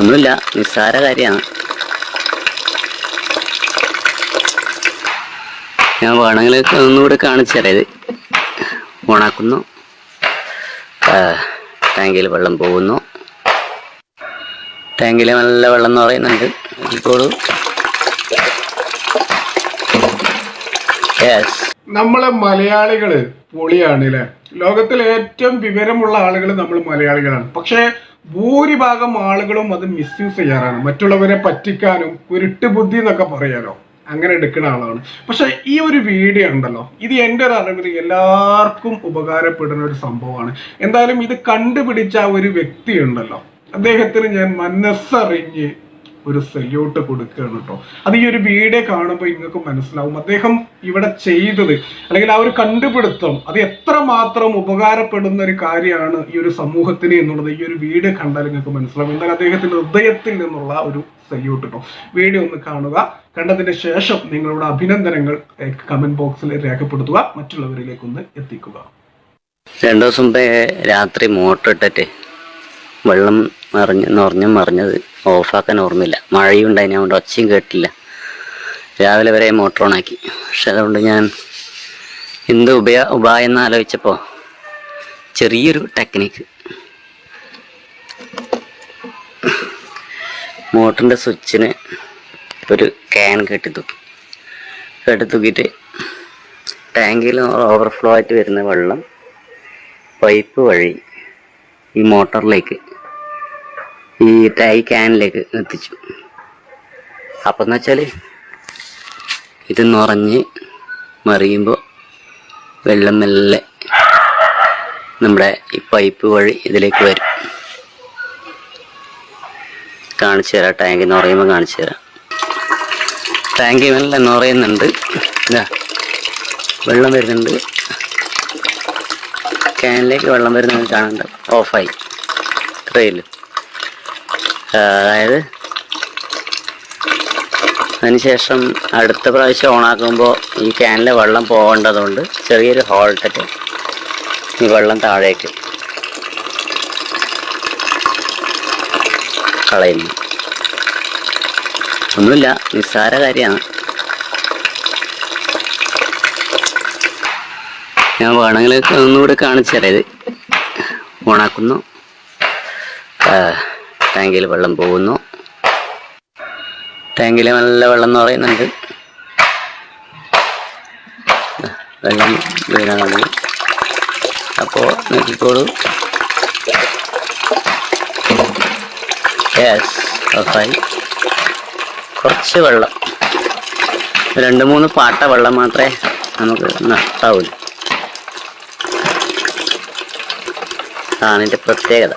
ഒന്നുമില്ല നിസ്സാര കാര്യമാണ്. ഞാൻ വേണമെങ്കിൽ ഒന്നുകൂടെ കാണിച്ചു തരാം. ഇത് ഓണാക്കുന്നു. ടാങ്കിൽ വെള്ളം പോകുന്നു. ടാങ്കിൽ നല്ല വെള്ളം എന്ന് പറയുന്നുണ്ട് ഇപ്പോൾ യെസ് നമ്മളെ മലയാളികൾ പൊളിയാണ് അല്ലെ ലോകത്തിലെ ഏറ്റവും വിവരമുള്ള ആളുകൾ നമ്മൾ മലയാളികളാണ്. പക്ഷേ ഭൂരിഭാഗം ആളുകളും അത് മിസ്യൂസ് ചെയ്യാറാണ്. മറ്റുള്ളവരെ പറ്റിക്കാനും കുരുട്ട് ബുദ്ധി എന്നൊക്കെ പറയാലോ അങ്ങനെ എടുക്കുന്ന ആളാണ്. പക്ഷെ ഈ ഒരു വീഡിയോ ഉണ്ടല്ലോ ഇത് എന്റെ ഒരു അറിവിൽ എല്ലാവർക്കും ഉപകാരപ്പെടുന്ന ഒരു സംഭവമാണ്. എന്തായാലും ഇത് കണ്ടുപിടിച്ച ഒരു വ്യക്തി ഉണ്ടല്ലോ. അദ്ദേഹത്തിന് ഞാൻ മനസ്സറിഞ്ഞ് ഒരു സല്യൂട്ട് കൊടുക്കുകയാണ് കേട്ടോ അത് ഈ ഒരു വീഡിയോ കാണുമ്പോൾ നിങ്ങൾക്ക് മനസ്സിലാവും. അദ്ദേഹം ഇവിടെ ചെയ്തത് അല്ലെങ്കിൽ ആ ഒരു കണ്ടുപിടുത്തം അത് എത്ര മാത്രം ഉപകാരപ്പെടുന്ന ഒരു കാര്യമാണ് ഈ ഒരു സമൂഹത്തിന് എന്നുള്ളത് ഈ ഒരു വീഡിയോ കണ്ടാൽ നിങ്ങൾക്ക് മനസ്സിലാവും. എന്നാൽ അദ്ദേഹത്തിന്റെ ഹൃദയത്തിൽ നിന്നുള്ള ഒരു സല്യൂട്ട് കേട്ടോ വീഡിയോ ഒന്ന് കാണുക. കണ്ടതിന് ശേഷം നിങ്ങളുടെ അഭിനന്ദനങ്ങൾ കമന്റ് ബോക്സിൽ രേഖപ്പെടുത്തുക. മറ്റുള്ളവരിലേക്കൊന്ന് എത്തിക്കുക. രണ്ടു ദിവസം രാത്രി മോട്ടർ ഇട്ടിട്ട് വെള്ളം നിറഞ്ഞ് നിറഞ്ഞ് മറിഞ്ഞത് ഓഫാക്കാൻ ഓർമ്മയില്ല. മഴയും ഉണ്ടായിന് അതുകൊണ്ട് ഒച്ചയും കേട്ടില്ല. രാവിലെ വരെ മോട്ടോർ ഓണാക്കി പക്ഷെ അതുകൊണ്ട് ഞാൻ എന്ത് ഉപയ ഉപായം എന്ന് ആലോചിച്ചപ്പോൾ ചെറിയൊരു ടെക്നിക്ക് മോട്ടറിന്റെ സ്വിച്ചിന് ഒരു ക്യാൻ കെട്ടി തൂക്കി. കെട്ടി തൂക്കിയിട്ട് ടാങ്കിൽ ഓവർഫ്ലോ ആയിട്ട് വരുന്ന വെള്ളം പൈപ്പ് വഴി ഈ മോട്ടറിലേക്ക് ഈ ടൈ ക്യാനിലേക്ക് എത്തിച്ചു അപ്പം എന്ന് വെച്ചാൽ ഇത് നിറഞ്ഞ് മറിയുമ്പോൾ വെള്ളം മെല്ലെ നമ്മുടെ ഈ പൈപ്പ് വഴി ഇതിലേക്ക് വരും. കാണിച്ചു തരാം ടാങ്ക് നിറയുമ്പോൾ കാണിച്ചു തരാം. ടാങ്ക് മെല്ലെ നിറയുന്നുണ്ട്. ഇതാ വെള്ളം വരുന്നുണ്ട്. ക്യാനിലേക്ക് വെള്ളം വരുന്നത് കാണണ്ട ഓഫായി. ഇത്രയില്ല അതായത് അതിനുശേഷം അടുത്ത പ്രാവശ്യം ഓണാക്കുമ്പോൾ ഈ ക്യാനിലെ വെള്ളം പോകേണ്ടതുകൊണ്ട് ചെറിയൊരു ഹോൾട്ടിട്ട് ഈ വെള്ളം താഴേക്ക് കളയുന്നു. ഒന്നുമില്ല നിസ്സാര കാര്യമാണ്. ഞാൻ വേണമെങ്കിൽ ഒന്നുകൂടെ കാണിച്ചു തരാം. ഇത് ഓണാക്കുന്നു. ടാങ്കിൽ വെള്ളം പോകുന്നു. ടാങ്കിൽ നല്ല വെള്ളം എന്ന് പറയുന്നുണ്ട്. വെള്ളം വീണാൽ മതി. അപ്പോൾ നോക്കിക്കോളൂ ഗ്യാസ് ഓഫായി. കുറച്ച് വെള്ളം. രണ്ട് മൂന്ന് പാട്ട വെള്ളം മാത്രമേ നമുക്ക് നഷ്ടാവൂ അതാണ് പ്രത്യേകത.